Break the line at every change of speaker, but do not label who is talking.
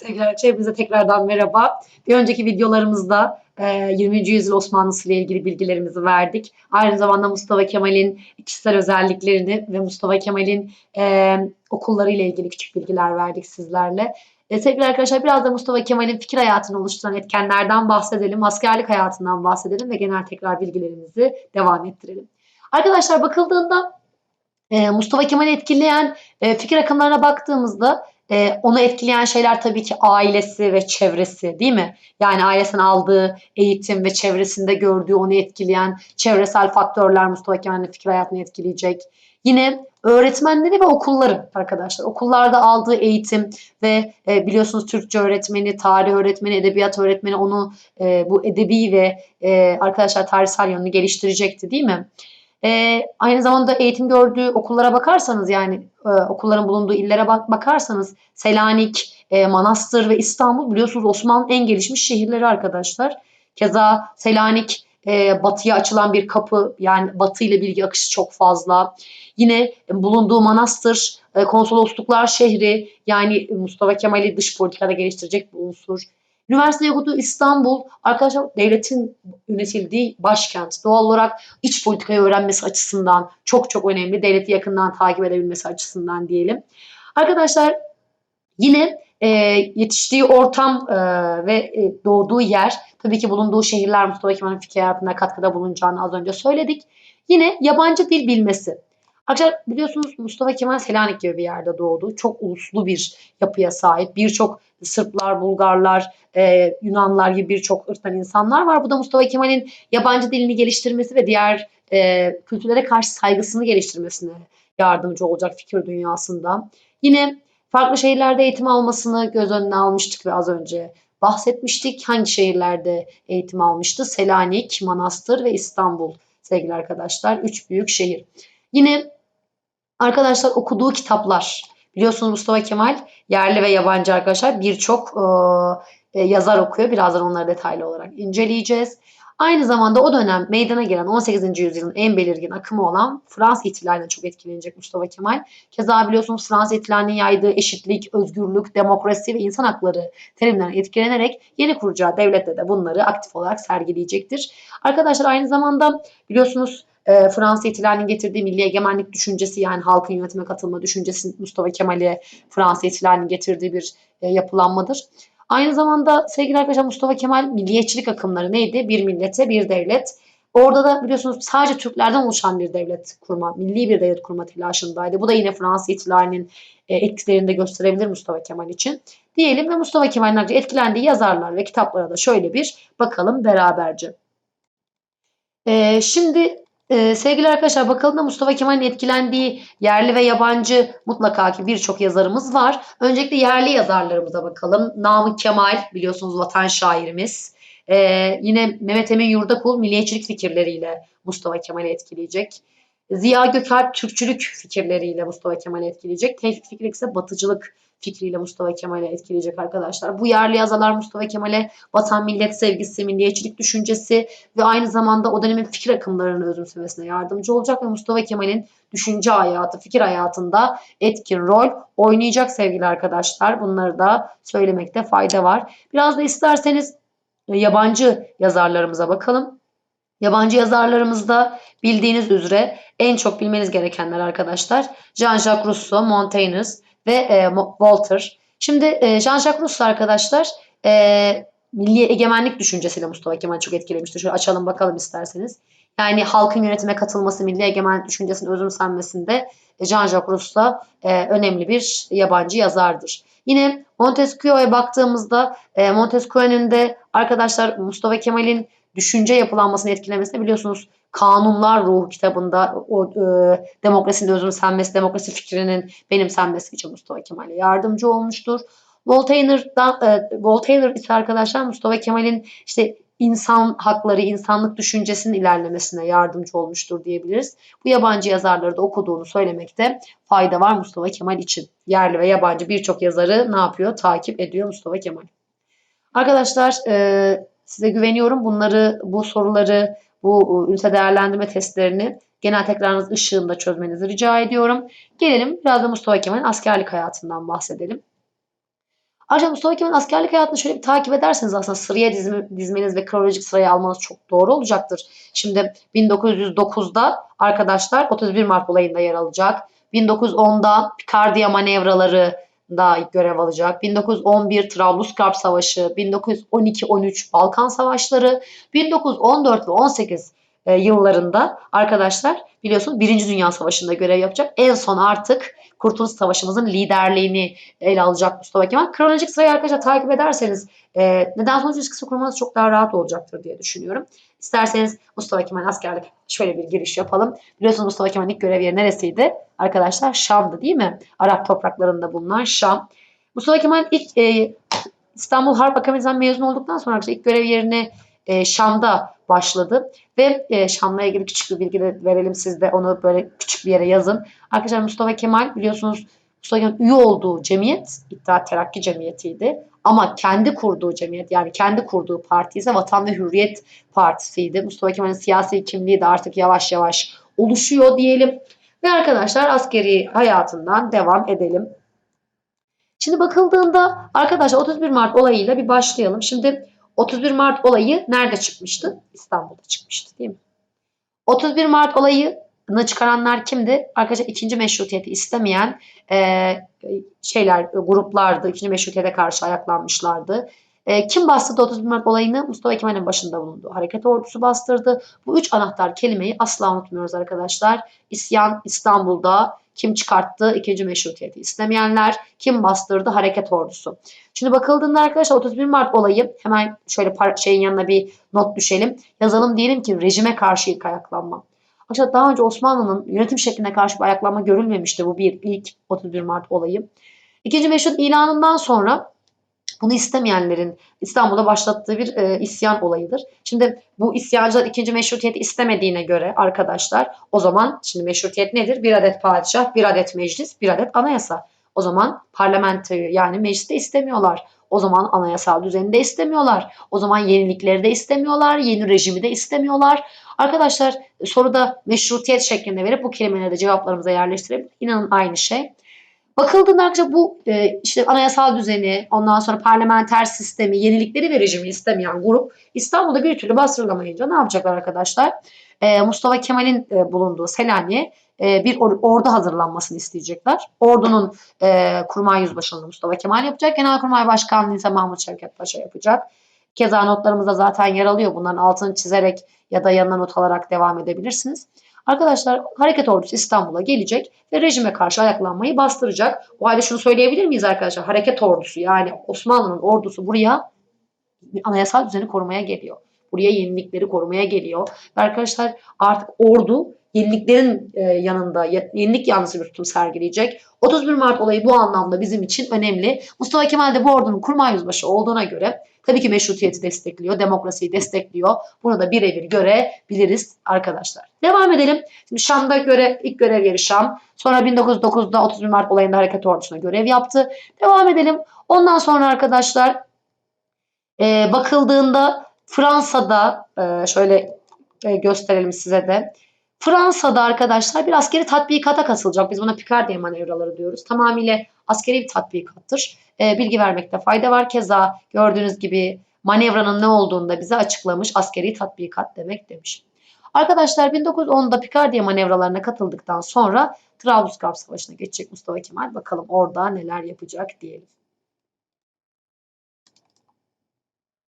Sevgili arkadaşlar hepinize tekrardan merhaba. Bir önceki videolarımızda e, 20. yüzyıl Osmanlısı ile ilgili bilgilerimizi verdik. Aynı zamanda Mustafa Kemal'in kişisel özelliklerini ve Mustafa Kemal'in e, okulları ile ilgili küçük bilgiler verdik sizlerle. E, sevgili arkadaşlar biraz da Mustafa Kemal'in fikir hayatını oluşturan etkenlerden bahsedelim, askerlik hayatından bahsedelim ve genel tekrar bilgilerimizi devam ettirelim. Arkadaşlar bakıldığında e, Mustafa Kemal'i etkileyen e, fikir akımlarına baktığımızda e, onu etkileyen şeyler tabii ki ailesi ve çevresi değil mi? Yani ailesinden aldığı eğitim ve çevresinde gördüğü onu etkileyen çevresel faktörler Mustafa Kemal'in fikir hayatını etkileyecek. Yine öğretmenleri ve okulları arkadaşlar. Okullarda aldığı eğitim ve e, biliyorsunuz Türkçe öğretmeni, tarih öğretmeni, edebiyat öğretmeni onu e, bu edebi ve e, arkadaşlar tarihsel yönünü geliştirecekti değil mi? E, aynı zamanda eğitim gördüğü okullara bakarsanız yani e, okulların bulunduğu illere bak bakarsanız Selanik, e, Manastır ve İstanbul biliyorsunuz Osmanlı'nın en gelişmiş şehirleri arkadaşlar. Keza Selanik e, batıya açılan bir kapı yani batı ile bilgi akışı çok fazla. Yine bulunduğu manastır, e, konsolosluklar şehri yani Mustafa Kemal'i dış politikada geliştirecek bir unsur. Üniversite okuduğu İstanbul arkadaşlar devletin yönetildiği başkent. Doğal olarak iç politikayı öğrenmesi açısından çok çok önemli. Devleti yakından takip edebilmesi açısından diyelim. Arkadaşlar yine e, yetiştiği ortam e, ve e, doğduğu yer tabii ki bulunduğu şehirler Mustafa Kemal'in fikir hayatına katkıda bulunacağını az önce söyledik. Yine yabancı dil bilmesi. Arkadaşlar biliyorsunuz Mustafa Kemal Selanik gibi bir yerde doğdu. Çok uluslu bir yapıya sahip. Birçok Sırplar, Bulgarlar, e, Yunanlar gibi birçok ırktan insanlar var. Bu da Mustafa Kemal'in yabancı dilini geliştirmesi ve diğer e, kültürlere karşı saygısını geliştirmesine yardımcı olacak fikir dünyasında. Yine farklı şehirlerde eğitim almasını göz önüne almıştık ve az önce bahsetmiştik. Hangi şehirlerde eğitim almıştı? Selanik, Manastır ve İstanbul sevgili arkadaşlar. Üç büyük şehir. Yine arkadaşlar okuduğu kitaplar. Biliyorsunuz Mustafa Kemal yerli ve yabancı arkadaşlar birçok e, yazar okuyor. Birazdan onları detaylı olarak inceleyeceğiz. Aynı zamanda o dönem meydana gelen 18. yüzyılın en belirgin akımı olan Fransız ihtilalinden çok etkilenecek Mustafa Kemal. Keza biliyorsunuz Fransız ihtilalinin yaydığı eşitlik, özgürlük, demokrasi ve insan hakları terimlerine etkilenerek yeni kuracağı devlette de bunları aktif olarak sergileyecektir. Arkadaşlar aynı zamanda biliyorsunuz e, Fransa ihtilalinin getirdiği milli egemenlik düşüncesi yani halkın yönetime katılma düşüncesi Mustafa Kemal'e Fransa ihtilalinin getirdiği bir e, yapılanmadır. Aynı zamanda sevgili arkadaşlar Mustafa Kemal milliyetçilik akımları neydi? Bir millete bir devlet. Orada da biliyorsunuz sadece Türklerden oluşan bir devlet kurma, milli bir devlet kurma telaşındaydı. Bu da yine Fransız ihtilalinin e, etkilerini de gösterebilir Mustafa Kemal için. Diyelim ve Mustafa Kemal'in etkilendiği yazarlar ve kitaplara da şöyle bir bakalım beraberce. E, şimdi ee, sevgili arkadaşlar bakalım da Mustafa Kemal'in etkilendiği yerli ve yabancı mutlaka ki birçok yazarımız var. Öncelikle yerli yazarlarımıza bakalım. Namık Kemal biliyorsunuz vatan şairimiz. Ee, yine Mehmet Emin Yurdakul milliyetçilik fikirleriyle Mustafa Kemal'i etkileyecek. Ziya Gökalp Türkçülük fikirleriyle Mustafa Kemal'i etkileyecek. Tevfik Fikri ise batıcılık fikriyle Mustafa Kemal'i etkileyecek arkadaşlar. Bu yerli yazarlar Mustafa Kemal'e vatan millet sevgisi, milliyetçilik düşüncesi ve aynı zamanda o dönemin fikir akımlarını özümsemesine yardımcı olacak ve Mustafa Kemal'in düşünce hayatı, fikir hayatında etkin rol oynayacak sevgili arkadaşlar. Bunları da söylemekte fayda var. Biraz da isterseniz yabancı yazarlarımıza bakalım. Yabancı yazarlarımızda bildiğiniz üzere en çok bilmeniz gerekenler arkadaşlar. Jean-Jacques Rousseau, Montaigne ve e, Walter. Şimdi e, Jean-Jacques Rousseau arkadaşlar e, milli egemenlik düşüncesiyle Mustafa Kemal çok etkilemiştir. Şöyle açalım bakalım isterseniz. Yani halkın yönetime katılması, milli egemenlik düşüncesinin özümsenmesinde Jean-Jacques Rousseau e, önemli bir yabancı yazardır. Yine Montesquieu'ya baktığımızda e, Montesquieu'nun de arkadaşlar Mustafa Kemal'in düşünce yapılanmasını etkilemesini biliyorsunuz Kanunlar Ruhu kitabında o e, demokrasinin özümsenmesi, demokrasi fikrinin benimsenmesi için Mustafa Kemal'e yardımcı olmuştur. Voltaire'dan e, Voltaire ise arkadaşlar Mustafa Kemal'in işte insan hakları, insanlık düşüncesinin ilerlemesine yardımcı olmuştur diyebiliriz. Bu yabancı yazarları da okuduğunu söylemekte fayda var Mustafa Kemal için. Yerli ve yabancı birçok yazarı ne yapıyor? Takip ediyor Mustafa Kemal. Arkadaşlar e, size güveniyorum. Bunları, bu soruları, bu e, ünite değerlendirme testlerini genel tekrarınız ışığında çözmenizi rica ediyorum. Gelelim biraz da Mustafa Kemal'in askerlik hayatından bahsedelim. Ayrıca Mustafa Kemal'in askerlik hayatını şöyle bir takip ederseniz aslında sıraya dizme- dizmeniz ve kronolojik sıraya almanız çok doğru olacaktır. Şimdi 1909'da arkadaşlar 31 Mart olayında yer alacak. 1910'da Pikardiya manevraları da görev alacak. 1911 Trablusgarp Savaşı, 1912-13 Balkan Savaşları, 1914 ve 18 e, yıllarında arkadaşlar biliyorsunuz Birinci Dünya Savaşı'nda görev yapacak. En son artık Kurtuluş Savaşımızın liderliğini ele alacak Mustafa Kemal. Kronolojik sırayı arkadaşlar takip ederseniz e, neden sonuç ilişkisi kurmanız çok daha rahat olacaktır diye düşünüyorum. İsterseniz Mustafa Kemal askerlik şöyle bir giriş yapalım. Biliyorsunuz Mustafa Kemal'in ilk görev yeri neresiydi? Arkadaşlar Şam'dı değil mi? Arap topraklarında bulunan Şam. Mustafa Kemal ilk e, İstanbul Harp Akademisi'nden mezun olduktan sonra ilk görev yerini e, Şam'da başladı. Ve e, Şam'la ilgili küçük bir bilgi de verelim siz de onu böyle küçük bir yere yazın. Arkadaşlar Mustafa Kemal biliyorsunuz Mustafa Kemal üye olduğu cemiyet İttihat Terakki Cemiyeti'ydi. Ama kendi kurduğu cemiyet yani kendi kurduğu parti ise Vatan ve Hürriyet Partisi'ydi. Mustafa Kemal'in siyasi kimliği de artık yavaş yavaş oluşuyor diyelim. Ve arkadaşlar askeri hayatından devam edelim. Şimdi bakıldığında arkadaşlar 31 Mart olayıyla bir başlayalım. Şimdi 31 Mart olayı nerede çıkmıştı? İstanbul'da çıkmıştı değil mi? 31 Mart olayını çıkaranlar kimdi? Arkadaşlar ikinci meşrutiyeti istemeyen e, şeyler, gruplardı. İkinci meşrutiyete karşı ayaklanmışlardı. E, kim bastırdı 31 Mart olayını? Mustafa Kemal'in başında bulundu. Hareket ordusu bastırdı. Bu üç anahtar kelimeyi asla unutmuyoruz arkadaşlar. İsyan İstanbul'da, kim çıkarttı? İkinci meşrutiyeti istemeyenler. Kim bastırdı? Hareket ordusu. Şimdi bakıldığında arkadaşlar 31 Mart olayı hemen şöyle şeyin yanına bir not düşelim. Yazalım diyelim ki rejime karşı ilk ayaklanma. Arkadaşlar daha önce Osmanlı'nın yönetim şekline karşı bir ayaklanma görülmemişti. Bu bir ilk 31 Mart olayı. İkinci meşrut ilanından sonra bunu istemeyenlerin İstanbul'da başlattığı bir e, isyan olayıdır. Şimdi bu isyancılar ikinci meşrutiyeti istemediğine göre arkadaşlar o zaman şimdi meşrutiyet nedir? Bir adet padişah, bir adet meclis, bir adet anayasa. O zaman parlamentoyu yani mecliste istemiyorlar. O zaman anayasal düzeni de istemiyorlar. O zaman yenilikleri de istemiyorlar. Yeni rejimi de istemiyorlar. Arkadaşlar soruda meşrutiyet şeklinde verip bu kelimeleri de cevaplarımıza yerleştirebilir. İnanın aynı şey. Bakıldığında arkadaşlar bu e, işte anayasal düzeni, ondan sonra parlamenter sistemi, yenilikleri ve rejimi istemeyen grup İstanbul'da bir türlü bastırılamayınca ne yapacaklar arkadaşlar? E, Mustafa Kemal'in e, bulunduğu Selanik'e e, bir or- ordu hazırlanmasını isteyecekler. Ordunun e, kurmay yüzbaşılığını Mustafa Kemal yapacak. Genelkurmay Başkanlığı ise Mahmut Şevket Paşa yapacak. Keza notlarımızda zaten yer alıyor. Bunların altını çizerek ya da yanına not alarak devam edebilirsiniz. Arkadaşlar hareket ordusu İstanbul'a gelecek ve rejime karşı ayaklanmayı bastıracak. O halde şunu söyleyebilir miyiz arkadaşlar? Hareket ordusu yani Osmanlı'nın ordusu buraya anayasal düzeni korumaya geliyor. Buraya yenilikleri korumaya geliyor. Ve arkadaşlar artık ordu yeniliklerin e, yanında yenilik yanlısı bir tutum sergileyecek. 31 Mart olayı bu anlamda bizim için önemli. Mustafa Kemal de bu ordunun kurmay yüzbaşı olduğuna göre tabii ki meşrutiyeti destekliyor, demokrasiyi destekliyor. Bunu da birebir görebiliriz arkadaşlar. Devam edelim. Şimdi Şam'da göre ilk görev yeri Şam. Sonra 1909'da 31 Mart olayında hareket ordusuna görev yaptı. Devam edelim. Ondan sonra arkadaşlar e, bakıldığında Fransa'da e, şöyle e, gösterelim size de. Fransa'da arkadaşlar bir askeri tatbikata katılacak. Biz buna Picardiye manevraları diyoruz. Tamamıyla askeri bir tatbikattır. E, bilgi vermekte fayda var. Keza gördüğünüz gibi manevranın ne olduğunu da bize açıklamış. Askeri tatbikat demek demiş. Arkadaşlar 1910'da Picardiye manevralarına katıldıktan sonra Trablusgarp Savaşı'na geçecek Mustafa Kemal. Bakalım orada neler yapacak diyelim.